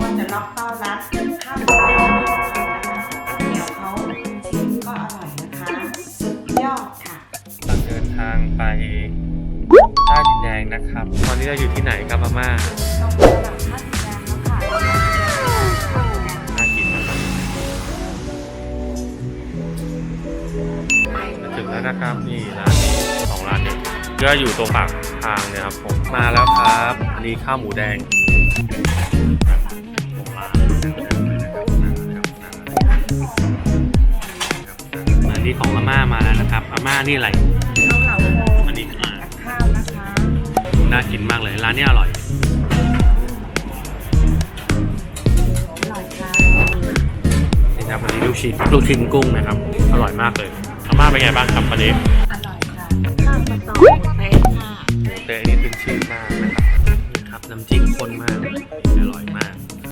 ว่าจะล็อกต้อนรับข้าวหมูแดงนะคะเดี๋ยวเขาชิมก็อร่อยนะคะสุดยอดค่ะเราเดินทางไปท่าดินแดงนะครับ ตอนนี้เราอยู่ที่ไหนครับอาม่าตรงตลาดท่าดินแดงแล้วค่ะน่ากินนะครับมาถึงแล้วนะครับนี่ร้านสองร้านเนี่ยก็อยู่ตรงปากทางเลยครับผมมาแล้วครับอันนี้ข้าวหมูแดง ของอาม่ามาแล้วนะครับอาม่านี่อะไรข้าวเหลาโมอันนี้คือกับข้าวนะคะน่ากินมากเลยร้านนี้อร่อยอร่อยค่ะนี่ครับวันนี้ลูกชิ้นลูกชิ้นกุ้งนะครับ อร่อยมากเลยอาม่าเป็นไงบ้างครับวันนี้อร่อยค่ะข้าวปลาตองหมูเต๊ะค่ะเตะนี่ขึ้นชื่อมากนะครับนี่ครับน้ำจิ้มข้นมากเลย